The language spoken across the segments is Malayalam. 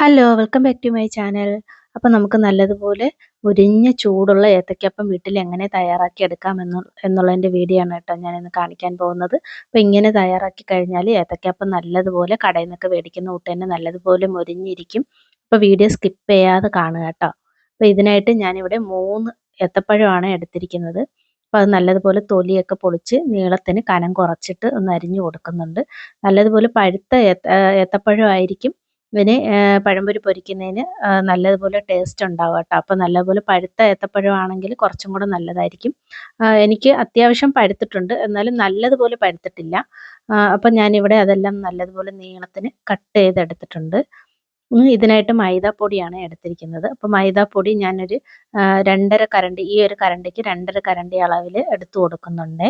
Hello welcome back to my channel അപ്പോൾ നമുക്ക് നല്ലതുപോലെ മുരിഞ്ഞ ചൂടുള്ള ഏത്തക്കപ്പം വീട്ടിൽ എങ്ങനെ തയ്യാറാക്കി എടുക്കാം എന്ന് എന്നുള്ളതിന്റെ വീഡിയോ ആണ് കേട്ടോ ഞാനിന്ന് കാണിക്കാൻ പോകുന്നത്. അപ്പോൾ ഇങ്ങനെ തയ്യാറാക്കി കഴിഞ്ഞാൽ ഏത്തക്കപ്പം നല്ലതുപോലെ കടയിൽ നിന്നൊക്കെ മേടിക്കുന്ന കൂട്ട് തന്നെ നല്ലതുപോലെ മുരിഞ്ഞിരിക്കും. അപ്പോൾ വീഡിയോ സ്കിപ്പ് ചെയ്യാതെ കാണുക കേട്ടോ. അപ്പോൾ ഇതിനായിട്ട് ഞാനിവിടെ മൂന്ന് ഏത്തപ്പഴമാണ് എടുത്തിരിക്കുന്നത്. അപ്പോൾ അത് നല്ലതുപോലെ തൊലിയൊക്കെ പൊളിച്ച് നീളത്തിന് കനം കുറച്ചിട്ട് ഒന്ന് അരിഞ്ഞു കൊടുക്കുന്നുണ്ട്. നല്ലതുപോലെ പഴുത്ത ഏത്ത ഏത്തപ്പഴമായിരിക്കും. ഇതിന് പഴംപൊരി പൊരിക്കുന്നതിന് നല്ലതുപോലെ ടേസ്റ്റ് ഉണ്ടാവും കേട്ടോ അപ്പോൾ നല്ലതുപോലെ പഴുത്ത ഏത്തപ്പഴമാണെങ്കിൽ കുറച്ചും കൂടെ നല്ലതായിരിക്കും. എനിക്ക് അത്യാവശ്യം പഴുത്തിട്ടുണ്ട്. എന്നാലും നല്ലതുപോലെ പഴുത്തിട്ടില്ല. അപ്പം ഞാനിവിടെ അതെല്ലാം നല്ലതുപോലെ നീളത്തിന് കട്ട് ചെയ്തെടുത്തിട്ടുണ്ട്. ഇതിനായിട്ട് മൈദാപ്പൊടിയാണ് എടുത്തിരിക്കുന്നത്. അപ്പോൾ മൈദാപ്പൊടി ഞാനൊരു രണ്ടര കരണ്ടി ഈ ഒരു കരണ്ടിക്ക് രണ്ടര കരണ്ടി അളവിൽ എടുത്തു കൊടുക്കുന്നുണ്ട്.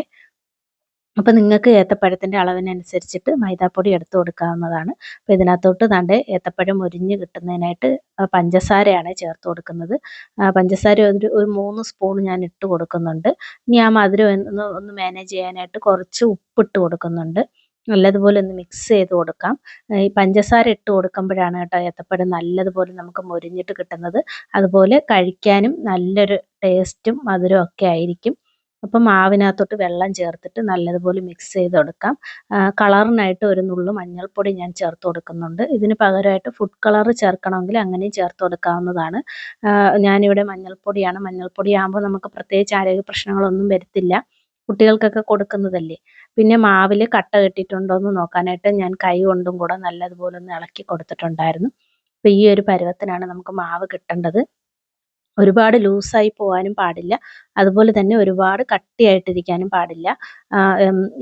അപ്പോൾ നിങ്ങൾക്ക് ഏത്തപ്പഴത്തിന്റെ അളവിനനുസരിച്ചിട്ട് മൈദാപ്പൊടി എടുത്തു കൊടുക്കാവുന്നതാണ്. അപ്പോൾ ഇതിനകത്തോട്ട് ദാണ്ട് ഏത്തപ്പഴം മുരിഞ്ഞ് കിട്ടുന്നതിനായിട്ട് പഞ്ചസാരയാണ് ചേർത്ത് കൊടുക്കുന്നത്. പഞ്ചസാര ഒരു ഒരു മൂന്ന് സ്പൂൺ ഞാൻ ഇട്ട് കൊടുക്കുന്നുണ്ട്. ഇനി ആ മധുരം ഒന്ന് ഒന്ന് മാനേജ് ചെയ്യാനായിട്ട് കുറച്ച് ഉപ്പിട്ട് കൊടുക്കുന്നുണ്ട്. നല്ലതുപോലെ ഒന്ന് മിക്സ് ചെയ്ത് കൊടുക്കാം. ഈ പഞ്ചസാര ഇട്ട് കൊടുക്കുമ്പോഴാണ് കേട്ടോ ഏത്തപ്പഴം നല്ലതുപോലെ നമുക്ക് മുരിഞ്ഞിട്ട് കിട്ടുന്നത്. അതുപോലെ കഴിക്കാനും നല്ലൊരു ടേസ്റ്റും മധുരവും ഒക്കെ ആയിരിക്കും. അപ്പം മാവിനകത്തോട്ട് വെള്ളം ചേർത്തിട്ട് നല്ലതുപോലെ മിക്സ് ചെയ്ത് കൊടുക്കാം. കളറിനായിട്ട് ഒരു നുള്ളു മഞ്ഞൾപ്പൊടി ഞാൻ ചേർത്ത് കൊടുക്കുന്നുണ്ട്. ഇതിന് പകരമായിട്ട് ഫുഡ് കളർ ചേർക്കണമെങ്കിൽ അങ്ങനെയും ചേർത്ത് കൊടുക്കാവുന്നതാണ്. ഞാനിവിടെ മഞ്ഞൾപ്പൊടിയാണ്. മഞ്ഞൾപ്പൊടി ആകുമ്പോൾ നമുക്ക് പ്രത്യേകിച്ച് ആരോഗ്യ പ്രശ്നങ്ങളൊന്നും വരത്തില്ല. കുട്ടികൾക്കൊക്കെ കൊടുക്കുന്നതല്ലേ. പിന്നെ മാവിൽ കട്ട കെട്ടിയിട്ടുണ്ടോ എന്ന് നോക്കാനായിട്ട് ഞാൻ കൈ കൊണ്ടും കൂടെ നല്ലതുപോലെ ഒന്ന് ഇളക്കി കൊടുത്തിട്ടുണ്ടായിരുന്നു. അപ്പോൾ ഈ ഒരു പരുവത്തിനാണ് നമുക്ക് മാവ് കിട്ടേണ്ടത്. ഒരുപാട് ലൂസായി പോകാനും പാടില്ല. അതുപോലെ തന്നെ ഒരുപാട് കട്ടിയായിട്ടിരിക്കാനും പാടില്ല.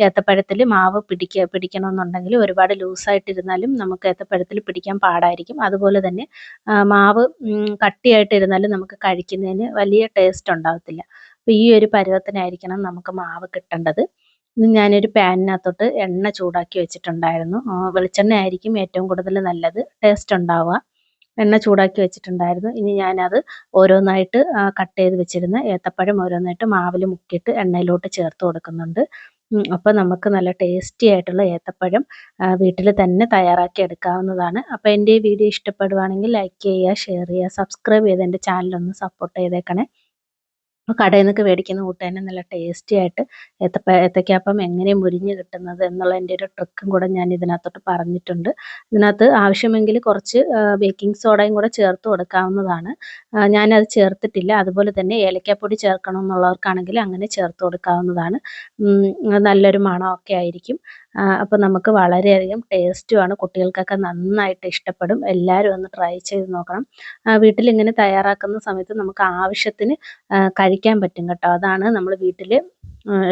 ഏത്തപ്പഴത്തിൽ മാവ് പിടിക്ക പിടിക്കണമെന്നുണ്ടെങ്കിൽ ഒരുപാട് ലൂസായിട്ടിരുന്നാലും നമുക്ക് ഏത്തപ്പഴത്തിൽ പിടിക്കാൻ പാടായിരിക്കും. അതുപോലെ തന്നെ മാവ് കട്ടിയായിട്ടിരുന്നാലും നമുക്ക് കഴിക്കുന്നതിന് വലിയ ടേസ്റ്റ് ഉണ്ടാകത്തില്ല അപ്പോൾ ഈ ഒരു പരുവത്തിനായിരിക്കണം നമുക്ക് മാവ് കിട്ടേണ്ടത്. ഞാനൊരു പാനിനകത്തോട്ട് എണ്ണ ചൂടാക്കി വെച്ചിട്ടുണ്ടായിരുന്നു. വെളിച്ചെണ്ണ ആയിരിക്കും ഏറ്റവും കൂടുതൽ നല്ലത്. ടേസ്റ്റ് ഉണ്ടാവുക. എണ്ണ ചൂടാക്കി വെച്ചിട്ടുണ്ടായിരുന്നു. ഇനി ഞാനത് ഓരോന്നായിട്ട് കട്ട് ചെയ്ത് വെച്ചിരുന്ന ഏത്തപ്പഴം ഓരോന്നായിട്ട് മാവിൽ മുക്കിയിട്ട് എണ്ണയിലോട്ട് ചേർത്ത് കൊടുക്കുന്നുണ്ട്. അപ്പോൾ നമുക്ക് നല്ല ടേസ്റ്റി ആയിട്ടുള്ള ഏത്തപ്പഴം വീട്ടിൽ തന്നെ തയ്യാറാക്കി എടുക്കാവുന്നതാണ്. അപ്പോൾ എന്റെ ഈ വീഡിയോ ഇഷ്ടപ്പെടുവാണെങ്കിൽ ലൈക്ക് ചെയ്യുക ഷെയർ ചെയ്യുക സബ്സ്ക്രൈബ് ചെയ്ത് എന്റെ ചാനലൊന്ന് സപ്പോർട്ട് ചെയ്തേക്കണേ. കടയിൽ നിന്നൊക്കെ മേടിക്കുന്ന കൂട്ട് തന്നെ നല്ല ടേസ്റ്റി ആയിട്ട് ഏത്തപ്പ ഏത്തയ്ക്കാപ്പം എങ്ങനെ മുരിഞ്ഞ് കിട്ടുന്നത് എന്നുള്ളതിന്റെ ഒരു ട്രിക്കും കൂടെ ഞാൻ ഇതിനകത്തോട്ട് പറഞ്ഞിട്ടുണ്ട്. ഇതിനകത്ത് ആവശ്യമെങ്കിൽ കുറച്ച് ബേക്കിംഗ് സോഡയും കൂടെ ചേർത്ത് കൊടുക്കാവുന്നതാണ്. ഞാനത് ചേർത്തിട്ടില്ല. അതുപോലെ തന്നെ ഏലക്കാപ്പൊടി ചേർക്കണം എന്നുള്ളവർക്കാണെങ്കിൽ അങ്ങനെ ചേർത്ത് കൊടുക്കാവുന്നതാണ്. നല്ലൊരു മണമൊക്കെ ആയിരിക്കും. അപ്പോൾ നമുക്ക് വളരെയധികം ടേസ്റ്റുമാണ് കുട്ടികൾക്കൊക്കെ നന്നായിട്ട് ഇഷ്ടപ്പെടും. എല്ലാവരും ഒന്ന് ട്രൈ ചെയ്ത് നോക്കണം. വീട്ടിൽ ഇങ്ങനെ തയ്യാറാക്കുന്ന സമയത്ത് നമുക്ക് ആവശ്യത്തിന് കഴിക്കാൻ പറ്റും കേട്ടോ. അതാണ് നമ്മൾ വീട്ടിൽ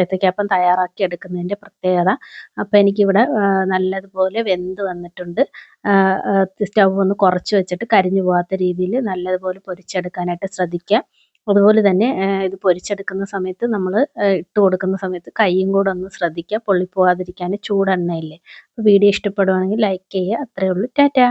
ഏത്തയ്ക്കാപ്പം തയ്യാറാക്കി എടുക്കുന്നതിന്റെ പ്രത്യേകത. അപ്പോൾ എനിക്കിവിടെ നല്ലതുപോലെ വെന്ത് വന്നിട്ടുണ്ട്. സ്റ്റൗ ഒന്ന് കുറച്ച് വെച്ചിട്ട് കരിഞ്ഞു പോകാത്ത രീതിയിൽ നല്ലതുപോലെ പൊരിച്ചെടുക്കാനായിട്ട് ശ്രദ്ധിക്കുക അതുപോലെ തന്നെ ഇത് പൊരിച്ചെടുക്കുന്ന സമയത്ത് നമ്മൾ ഇട്ട് കൊടുക്കുന്ന സമയത്ത് കൈയും കൂടെ ഒന്ന് ശ്രദ്ധിക്കുക. പൊള്ളിപ്പോവാതിരിക്കാൻ ചൂടെണ്ണയില്ലേ. അപ്പോൾ വീഡിയോ ഇഷ്ടപ്പെടുവാണെങ്കിൽ ലൈക്ക് ചെയ്യുക. അത്രയേ ഉള്ളൂ. ടാറ്റാ.